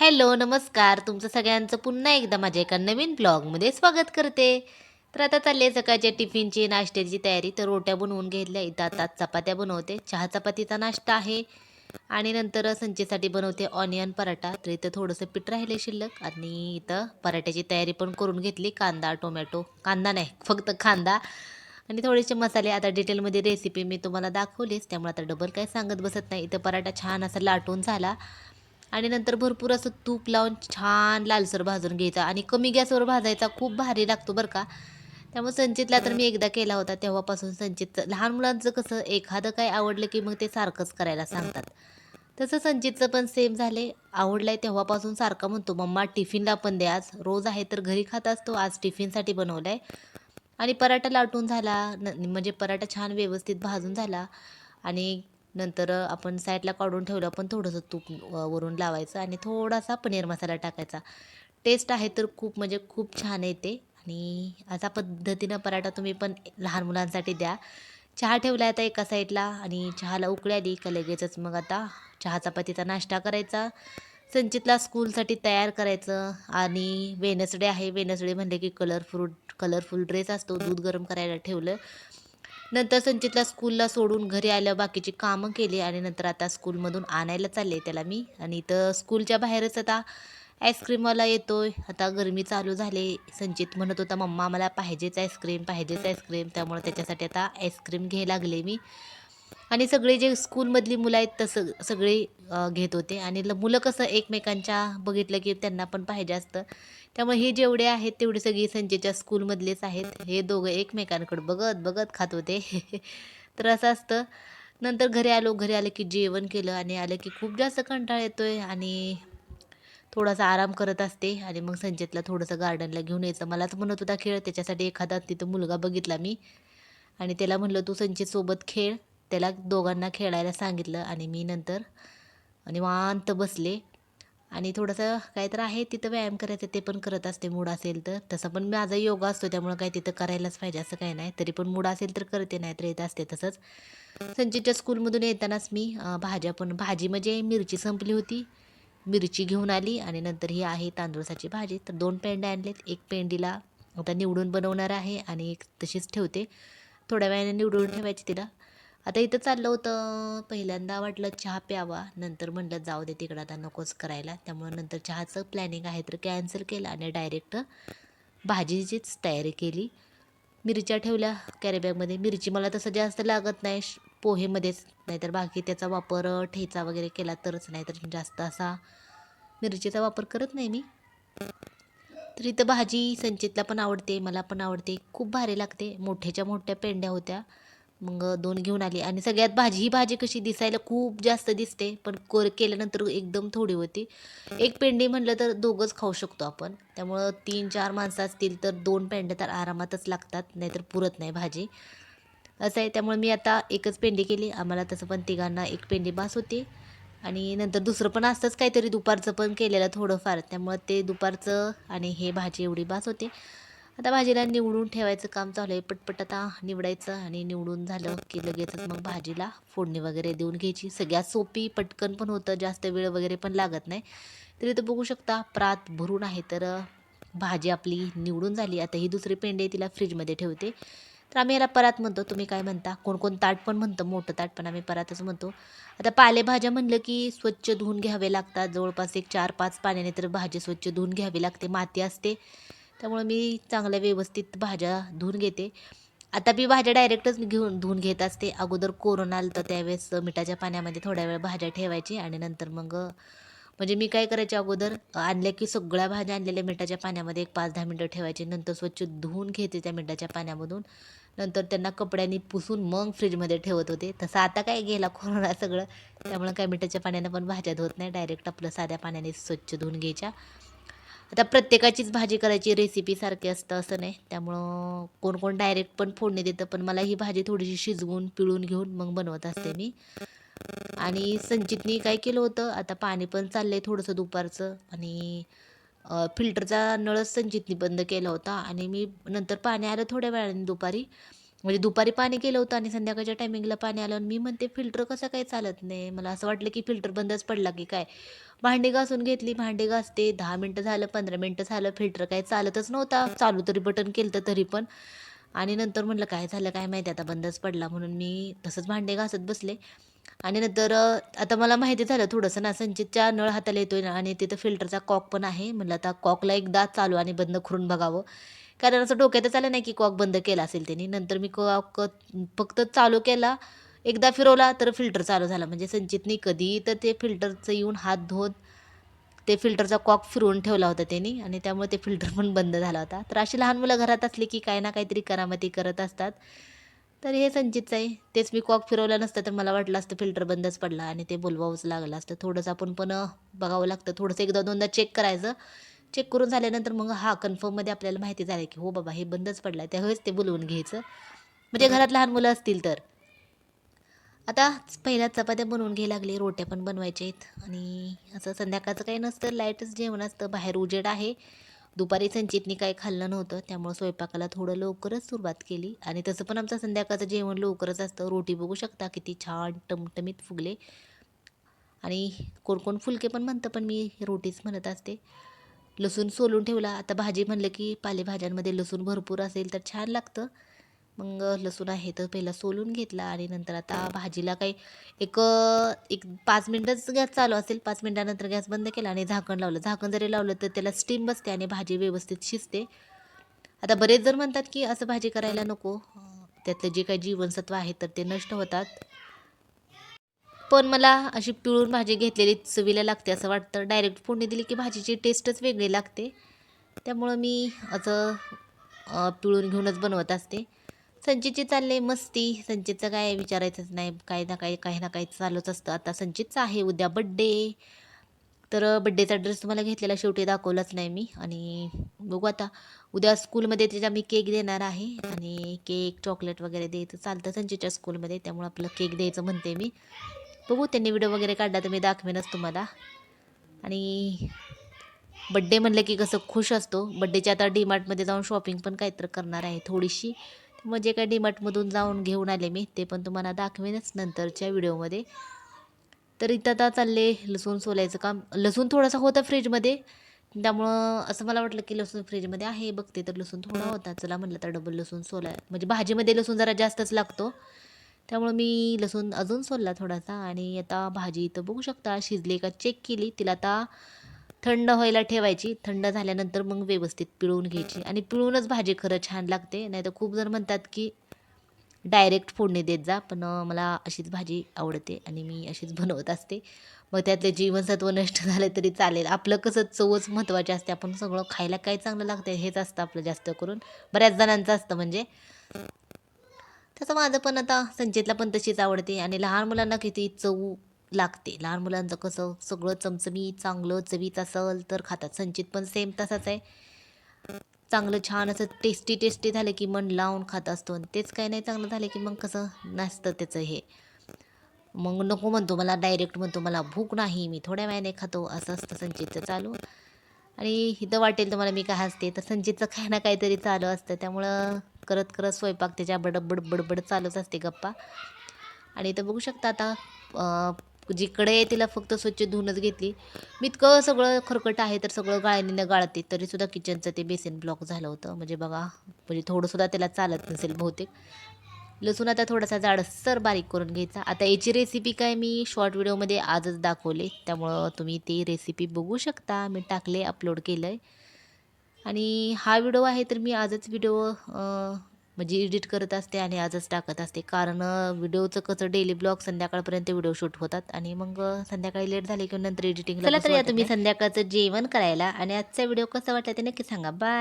Hello नमस्कार. तुमचं सगळ्यांचं पुन्हा एकदा माझ्या एका नवीन ब्लॉगमध्ये स्वागत करते. तर आता चालले सकाळच्या टिफिनची नाश्त्याची तयारी. तर रोट्या बनवून घेतल्या इथं. आता चपात्या बनवते. चहा चपातीचा नाश्ता आहे. आणि नंतर संचेसाठी बनवते ऑनियन पराठा. तर इथं थोडंसं पीठ राहिले शिल्लक. आणि इथं पराठ्याची तयारी पण करून घेतली. कांदा टोमॅटो. कांदा नाही फक्त कांदा. आणि थोडेसे मसाले. आता डिटेलमध्ये रेसिपी मी तुम्हाला दाखवलीच. त्यामुळे आता डबल काही सांगत बसत नाही. इथं पराठा छान असा लाटून झाला. आणि नंतर भरपूर असं तूप लावून छान लालसर भाजून घ्यायचा आणि कमी गॅसवर भाजायचा खूप भारी लागतो बरं का. त्यामुळे संचितला तर मी एकदा केला होता तेव्हापासून संचित. लहान मुलांचं कसं एखादं काय आवडलं की मग ते सारखंच करायला सांगतात. तसं संचितचं पण सेम झाले. आवडलंय तेव्हापासून सारखा म्हणतो मम्मा टिफिनला पण दे आज. रोज आहे तर घरी खात असतो आज टिफिनसाठी बनवलाय. आणि पराठा लाटून झाला न म्हणजे पराठा छान व्यवस्थित भाजून झाला. आणि नंतर आपण साईडला काढून ठेवलं पण थोडंसं तूप वरून लावायचं आणि थोडासा पनीर मसाला टाकायचा. टेस्ट आहे तर खूप म्हणजे खूप छान येते आणि अशा पद्धतीनं पराठा तुम्ही पण लहान मुलांसाठी द्या. चहा ठेवला आता एका साईडला आणि चहाला उकळी आली का लगेचच मग आता चहा चपातीचा नाश्ता करायचा. संचितला स्कूलसाठी तयार करायचं आणि वेनसडे आहे. वेनसडे म्हणले की कलरफुल कलरफुल ड्रेस असतो. दूध गरम करायला ठेवलं. नंतर संचितला स्कूलला सोडून घरी आलं बाकीची कामं केली आणि नंतर आता स्कूलमधून आणायला चालले त्याला मी. आणि इथं स्कूलच्या बाहेरच आता आईस्क्रीमवाला येतोय. आता गरमी चालू झाले. संचित म्हणत होता मम्मा मला पाहिजेच आईस्क्रीम पाहिजेच आईस्क्रीम. त्यामुळे त्याच्यासाठी आता आईस्क्रीम घ्यायला लागले मी. आणि सगळे जे स्कूलमधली मुलं आहेत तसं सगळे घेत होते. आणि ल- मुलं कसं एकमेकांच्या बघितलं की त्यांना पण पाहिजे असतं. त्यामुळे हे जेवढे आहेत तेवढे सगळी संजयच्या स्कूलमधलेच आहेत. हे दोघं एकमेकांकडे बघत बघत खात होते. तर असं असतं. नंतर घरी आलो घरी आलं की जेवण केलं आणि आलं की खूप जास्त कंटाळा आहे आणि थोडासा आराम करत असते. आणि मग संचितला थोडंसं गार्डनला घेऊन यायचं. मला तर म्हणत होता खेळ त्याच्यासाठी एखादा तिथं मुलगा बघितला मी. आणि त्याला म्हणलं तू संचित सोबत खेळ. त्याला दोघांना खेळायला सांगितलं आणि मी नंतर निवांत बसले. आणि थोडंसं काय तर आहे तिथं व्यायाम करायचं ते पण करत असते मूड असेल तर. तसं पण माझा योगा असतो त्यामुळं काय तिथं करायलाच पाहिजे असं काही नाही. तरी पण मूड असेल तर करते नाही तर येत असते तसंच. संजीच्या स्कूलमधून येतानाच मी भाज्या पण भाजी म्हणजे मिरची संपली होती. मिरची घेऊन आली आणि नंतर ही आहे तांदूळसाची भाजी. तर दोन पेंडे आणलेत. एक पेंडीला आता निवडून बनवणार आहे आणि एक तशीच ठेवते. थोड्या वेळाने निवडून ठेवायची तिला. आता इथं चाललं होतं. पहिल्यांदा वाटलं चहा प्यावा. नंतर म्हणलं जाऊ दे तिकडं आता नकोच करायला. त्यामुळं नंतर चहाचं प्लॅनिंग आहे तर कॅन्सल केलं आणि डायरेक्ट भाजीचीच तयारी केली. मिरच्या ठेवल्या कॅरीबॅगमध्ये मिरची मला तसं जास्त लागत नाही. पोहेमध्येच. नाहीतर बाकी त्याचा वापर ठेचा वगैरे केला तरच नाही तर जास्त असा मिरचीचा वापर करत नाही मी. तर इथं भाजी संचितला पण आवडते मला पण आवडते. खूप भारी लागते. मोठ्याच्या मोठ्या पेंड्या होत्या. मग दोन घेऊन आली. आणि सगळ्यात भाजी ही भाजी कशी दिसायला खूप जास्त दिसते पण कोर केल्यानंतर एकदम थोडी होती. एक पेंडी म्हटलं तर दोघंच खाऊ शकतो आपण. त्यामुळं तीन चार माणसं असतील तर दोन पेंड्या तर आरामातच लागतात नाहीतर पुरत नाही भाजी. असं आहे. त्यामुळे मी आता एकच पेंडी केली. आम्हाला तसं पण तिघांना एक पेंडी बास होती. आणि नंतर दुसरं पण असतंच काहीतरी दुपारचं पण केलेलं थोडंफार. त्यामुळं ते दुपारचं आणि हे भाजी एवढी बास होते. आता भाजीला निवडून ठेवायचं काम चालू आहे. पटपट आता निवडायचं आणि निवडून झालं की लगेचच मग भाजीला फोडणी वगैरे देऊन घ्यायची. सगळ्यात सोपी पटकन पण होतं जास्त वेळ वगैरे पण लागत नाही. तरी तर बघू शकता प्रात भरून आहे तर भाजी आपली निवडून झाली. आता ही दुसरी पेंडी तिला फ्रीजमध्ये ठेवते. तर आम्ही याला परात म्हणतो तुम्ही काय म्हणता? कोणकोण ताट पण म्हणतं मोठं ताट पण आम्ही परातच म्हणतो. आता पालेभाज्या म्हणलं की स्वच्छ धुवून घ्यावे लागतात. जवळपास एक चार पाच पाण्याने तर भाजी स्वच्छ धुवून घ्यावी लागते. माती असते. त्यामुळे मी चांगल्या व्यवस्थित भाज्या धुवून घेते. आता मी भाज्या डायरेक्टच घेऊन धुवून घेत असते. अगोदर कोरोना आलं तर त्यावेळेस मिठाच्या पाण्यामध्ये थोड्या वेळ भाज्या ठेवायची आणि नंतर मग म्हणजे मी काय करायचे अगोदर आणल्या की सगळ्या भाज्या आणलेल्या मिठाच्या पाण्यामध्ये एक पाच दहा मिनटं ठेवायचे. नंतर स्वच्छ धुवून घेते त्या मिठाच्या पाण्यामधून. नंतर त्यांना कपड्यांनी पुसून मग फ्रीजमध्ये ठेवत होते. तसं आता काय गेला कोरोना सगळं. त्यामुळे काय मिठाच्या पाण्यानं पण भाज्या धुवत नाही. डायरेक्ट आपलं साध्या पाण्याने स्वच्छ धुवून घ्यायच्या. आता प्रत्येकाचीच भाजी करायची रेसिपी सारखी असतं असं नाही. त्यामुळं कोण कोण डायरेक्ट पण फोडणी देतं पण मला ही भाजी थोडीशी शिजवून पिळून घेऊन मग बनवत असते मी. आणि संचितनी काय केलं होतं आता पाणी पण चाललं आहे थोडंसं दुपारचं आणि फिल्टरचा नळच संचितनी बंद केला होता आणि मी नंतर पाणी आलं थोड्या वेळाने दुपारी. म्हणजे दुपारी पाणी केलं होतं आणि संध्याकाळच्या टायमिंगला पाणी आलं आणि मी म्हणते फिल्टर कसं काय चालत नाही? मला असं वाटलं की फिल्टर बंदच पडला की काय? भांडी घासून घेतली भांडी घासते. दहा मिनटं झालं पंधरा मिनटं झालं फिल्टर काय चालतच नव्हता. चालू तरी बटन केलं तर तरी पण. आणि नंतर म्हटलं काय झालं काय माहिती? आता बंदच पडला. म्हणून मी तसंच भांडे घासत बसले. आणि नंतर आता मला माहिती झालं थोडंसं ना संचितच्या नळ हाताला येतोय ना आणि तिथं फिल्टरचा कॉक पण आहे. म्हणलं आता कॉकला एकदा चालू आणि बंद करून बघावं. कारण असं डोक्यातच आलं नाही की कॉक बंद केला असेल त्यांनी. नंतर मी कॉक फक्त चालू केला. एकदा फिरवला तर फिल्टर चालू झाला. म्हणजे संचितनी कधी तर ते फिल्टरचं येऊन हात धुवत ते फिल्टरचा कॉक फिरवून ठेवला होता त्यांनी आणि त्यामुळे ते फिल्टर पण बंद झाला होता. तर अशी लहान मुलं घरात असली की काही ना काहीतरी करामती करत असतात. तर हे संचितचं आहे. तेच मी कॉक फिरवलं नसतं तर मला वाटलं असतं फिल्टर बंदच पडला आणि ते बोलवावंच लागलं असतं. थोडंसं आपण पण बघावं लागतं. थोडंसं एकदा दोनदा चेक करायचं. चेक करून झाल्यानंतर मग हा कन्फर्ममध्ये आपल्याला माहिती झालं की हो बाबा हे बंदच पडलं आहे त्यावेळेस ते बोलवून घ्यायचं. म्हणजे घरात लहान मुलं असतील तर. आता पहिल्या चपात्या बनवून घ्यायला लागले रोट्या पण बनवायच्या आहेत. आणि असं संध्याकाळचं काही नसतं लाईटच जेवण असतं. बाहेर उजेड आहे. दुपारी संचितनी काही खाल्लं नव्हतं त्यामुळं स्वयंपाकाला थोडं लवकरच सुरुवात केली. आणि तसं पण आमचं संध्याकाळचं जेवण लवकरच असतं. रोटी बघू शकता किती छान टमटमीत फुगले. आणि कोण कोण फुलके पण म्हणतं पण मी रोटीच म्हणत असते. लसूण सोलून ठेवला. आता भाजी म्हणलं की पालेभाज्यांमध्ये लसूण भरपूर असेल तर छान लागतं. मग लसूण आहे तर पहिला सोलून घेतला आणि नंतर आता भाजीला काही एक एक पाच मिनटंच गॅस चालू असेल. पाच मिनटानंतर गॅस बंद केला आणि झाकण लावलं. झाकण जरी लावलं तर त्याला स्टीम बसते आणि भाजी व्यवस्थित शिजते. आता बरेच जण म्हणतात की असं भाजी करायला नको. त्यातलं जे काही जीवनसत्व आहे तर ते नष्ट होतात. पण मला अशी पिळून भाजी घेतलेली चवीला लागते असं वाटतं. डायरेक्ट फोडणी दिली की भाजीची टेस्टच वेगळी लागते. त्यामुळं मी असं पिळून घेऊनच बनवत असते. संचितची चालले मस्ती. संचितचं काय विचारायचंच नाही. काही ना काही काही ना काही चालूच असतं. आता संचितचं आहे उद्या बड्डे तर बड्डेचा ड्रेस तुम्हाला घेतलेला शेवटी दाखवलाच नाही मी. आणि बघू आता. उद्या स्कूलमध्ये त्याच्या मी केक देणार आहे. आणि केक चॉकलेट वगैरे द्यायचं चालतं संचितच्या स्कूलमध्ये त्यामुळं आपलं केक द्यायचं म्हणते मी. बघू त्यांनी व्हिडिओ वगैरे काढला तर मी दाखवेनच तुम्हाला. आणि बड्डे म्हणलं की कसं खुश असतो. बड्डेच्या आता डीमार्टमध्ये जाऊन शॉपिंग पण काहीतरी करणार आहे थोडीशी. म्हणजे काय डीमार्टमधून जाऊन घेऊन आले मी ते पण तुम्हाला दाखवेनच नंतरच्या व्हिडिओमध्ये तर इथं आता चालले लसूण सोलायचं काम. लसूण थोडासा होता फ्रीजमध्ये त्यामुळं असं मला वाटलं की लसूण फ्रीजमध्ये आहे बघते तर लसूण थोडा होता. चला म्हटलं तर डबल लसूण सोलाय म्हणजे भाजीमध्ये लसूण जरा जास्तच लागतो. त्यामुळं मी लसूण अजून सोलला थोडासा आणि आता भाजी इथं बघू शकता. शिजली का चेक केली. तिला आता थंड व्हायला ठेवायची. थंड झाल्यानंतर मग व्यवस्थित पिळून घ्यायची. आणि पिळूनच भाजी खरं छान लागते. नाही तर खूप जण म्हणतात की डायरेक्ट फोडणी देत जा. पण मला अशीच भाजी आवडते आणि मी अशीच बनवत असते. मग त्यातले जीवनसत्व नष्ट झाले तरी चालेल. आपलं कसं चवच महत्त्वाची असते. आपण सगळं खायला काय चांगलं लागतं हेच असतं आपलं जास्त करून. बऱ्याच जणांचं असतं म्हणजे. तसं माझं पण आता संचितला पण तशीच आवडते आणि लहान मुलांना किती चव लागते. लहान मुलांचं कसं सगळं चमचमीत चांगलं चवीत असेल तर खातात. संचित पण सेम तसाच आहे. चांगलं छान असं टेस्टी टेस्टी झालं की मन लावून खात असतो आणि तेच काही नाही चांगलं झालं की मग कसं नसतं त्याचं हे. मग नको म्हणतो मला डायरेक्ट म्हणतो मला भूक नाही मी थोड्या वेळाने खातो. असं असतं संचितचं चालू. आणि इथं वाटेल तुम्हाला मी काय हसते? तर संजीतचं काही ना काहीतरी चालू असतं. त्यामुळं करत करत स्वयंपाक त्याच्या बडबड बडबड चालूच असते गप्पा. आणि इथं बघू शकता आता जिकडे आहे तिला फक्त स्वच्छ धुवूनच घेतली मी इतकं सगळं खरकट आहे तर सगळं गाळणीनं गाळते तरीसुद्धा किचनचं ते बेसिन ब्लॉक झालं होतं. म्हणजे बघा म्हणजे थोडंसुद्धा त्याला चालत नसेल बहुतेक. लसूण आता थोडासा जाडसर बारीक करून घ्यायचा. आता याची रेसिपी काय मी शॉर्ट व्हिडिओमध्ये आजच दाखवले. त्यामुळं तुम्ही ती रेसिपी बघू शकता. मी टाकले अपलोड केलं आहे आणि हा व्हिडिओ आहे तर मी आजच व्हिडिओ म्हणजे एडिट करत असते आणि आजच टाकत असते. कारण व्हिडिओचं कसं डेली ब्लॉग संध्याकाळपर्यंत व्हिडिओ शूट होतात. आणि मग संध्याकाळी लेट झाले की नंतर एडिटिंग चला तर या तुम्ही संध्याकाळचं जेवण करायला आणि आजचा व्हिडिओ कसा वाटला ते नक्की सांगा. बाय